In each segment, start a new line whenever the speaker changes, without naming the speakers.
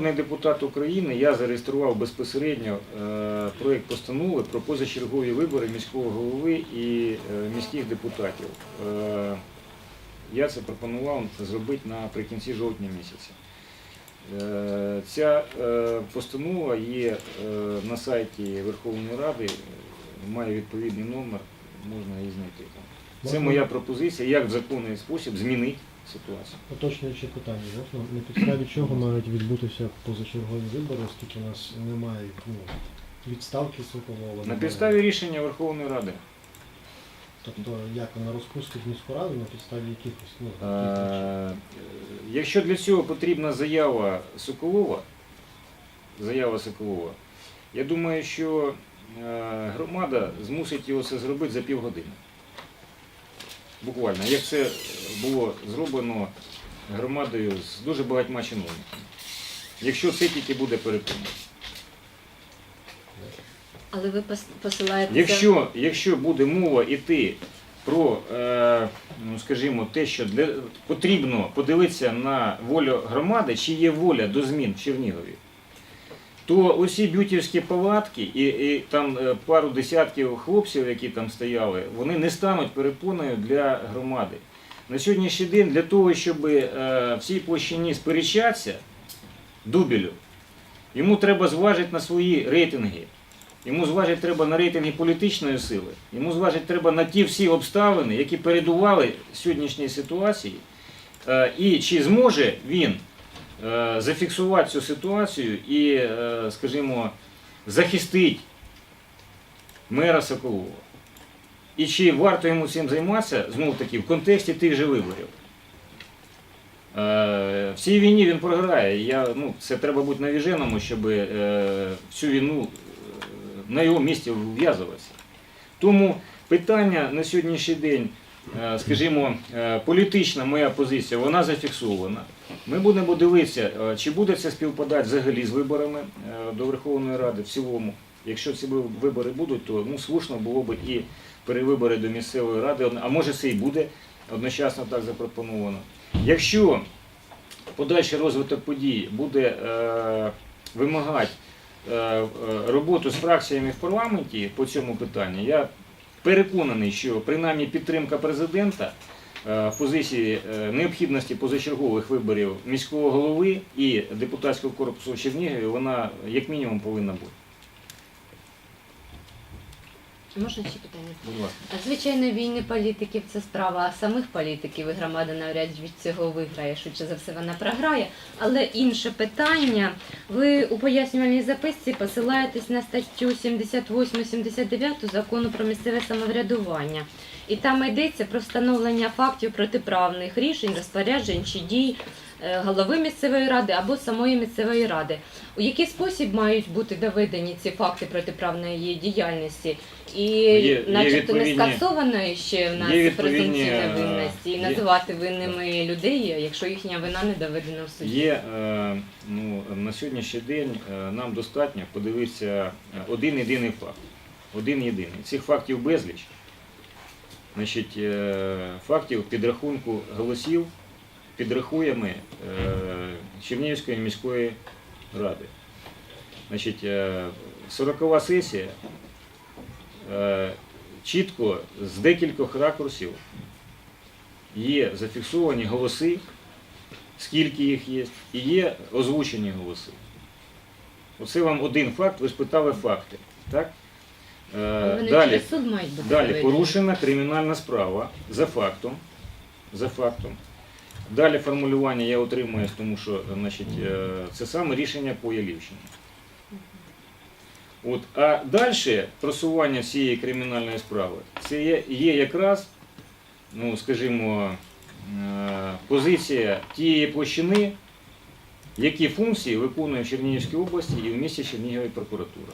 Народний депутат України я зареєстрував безпосередньо е, проєкт постанови про позачергові вибори міського голови і е, міських депутатів. Е, Я це пропонував зробити наприкінці жовтня місяця. Ця постанова є на сайті Верховної Ради, має відповідний номер, можна її знайти там. Це моя пропозиція, як в законний спосіб змінити ситуацію.
Уточнюючи питання, можна на підставі чого мають відбутися позачергові вибори, оскільки у нас немає ну, відставки Соколова.
На
немає.
підставі рішення Верховної Ради.
Тобто як вона розпустить міську раду на підставі якихось ну, яких причин?
Е, Якщо для цього потрібна заява Соколова, заява Соколова, я думаю, що е, громада змусить його це зробити за півгодини. Буквально, як це було зроблено громадою з дуже багатьма чиновниками. Якщо це тільки буде переконано.
Але ви пос- посилаєтеся...
Якщо, якщо буде мова йти про, е, ну, скажімо, те, що для, потрібно подивитися на волю громади, чи є воля до змін в Чернігові, то усі бютівські палатки і, і там е, пару десятків хлопців, які там стояли, вони не стануть перепоною для громади. На сьогоднішній день для того, щоб е, в цій площині сперечатися Дубілю, йому треба зважити на свої рейтинги. Йому зважити треба на рейтинги політичної сили, йому зважити треба на ті всі обставини, які передували сьогоднішній ситуації, Е, і чи зможе він зафіксувати цю ситуацію і, е, скажімо, захистити мера Соколова. І чи варто йому цим займатися, знову таки, в контексті тих же виборів. Е, В цій війні він програє. Я, ну, це треба бути навіженому, щоб е, в цю війну е, на його місці вв'язуватися. Тому питання на сьогоднішній день, е, скажімо, е, політична моя позиція, вона зафіксована. Ми будемо дивитися, е, чи буде це співпадати взагалі з виборами е, до Верховної Ради в цілому. Якщо ці вибори будуть, то ну, слушно було б і перевибори до місцевої ради, а може це і буде одночасно так запропоновано. Якщо подальший розвиток подій буде е, вимагати е, е, роботу з фракціями в парламенті по цьому питанню, я переконаний, що принаймні підтримка президента е, в позиції е, необхідності позачергових виборів міського голови і депутатського корпусу в Чернігові, вона як мінімум повинна бути.
Можна ще питання?
Будь ласка.
Звичайно, війни політиків це справа самих політиків, і громада навряд від цього виграє, швидше за все вона програє. Але інше питання. Ви у пояснювальній записці посилаєтесь на статтю 78-79 закону про місцеве самоврядування. І там йдеться про встановлення фактів протиправних рішень, розпоряджень чи дій голови місцевої ради або самої місцевої ради. У який спосіб мають бути доведені ці факти протиправної діяльності? І
Є- є
начебто не
відповідні-
скасовано ще в нас
є е,
винності, і називати винними людей, якщо їхня вина не доведена в суді.
Є е, ну, на сьогоднішній день е, нам достатньо подивитися е, один єдиний факт. Один єдиний. Цих фактів безліч. Значить, е, фактів підрахунку голосів підрахуємо е, Чернігівської міської ради. Значить, е, 40 сесія е, чітко з декількох ракурсів є зафіксовані голоси, скільки їх є, і є озвучені голоси. Оце вам один факт, ви спитали факти. Так? Е, Далі, далі порушена кримінальна справа за фактом. За фактом. Далі формулювання я отримую, тому що значить, е, це саме рішення по Ялівщині. От, а далі просування цієї кримінальної справи це є, є якраз, ну, скажімо, е, позиція тієї площини, які функції виконує в Чернігівській області і в місті Чернігові прокуратура.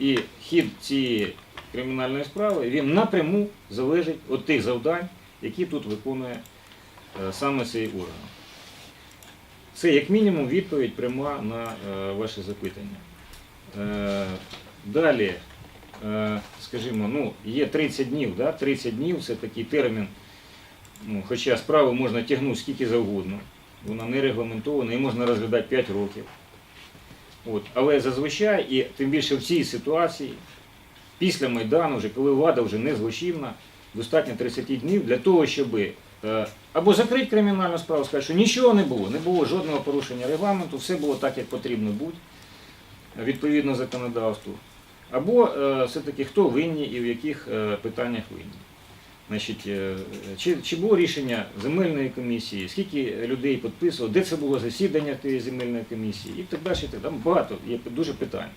І хід цієї кримінальної справи він напряму залежить від тих завдань, які тут виконує саме цей орган. Це як мінімум відповідь пряма на е, ваше запитання. Е, Далі, е, скажімо, ну, є 30 днів, да? 30 днів це такий термін, ну, хоча справу можна тягнути скільки завгодно, вона не регламентована, і можна розглядати 5 років. От. Але зазвичай, і тим більше в цій ситуації, після Майдану, вже коли влада вже не злочинна, достатньо 30 днів для того, щоб е, або закрити кримінальну справу, сказати, що нічого не було, не було жодного порушення регламенту, все було так, як потрібно бути, е, відповідно законодавству. Або е, все-таки хто винні і в яких е, питаннях винні. Значить, е, чи, чи було рішення земельної комісії, скільки людей підписувало, де це було засідання тієї земельної комісії і так далі. і так далі. Багато є дуже питань.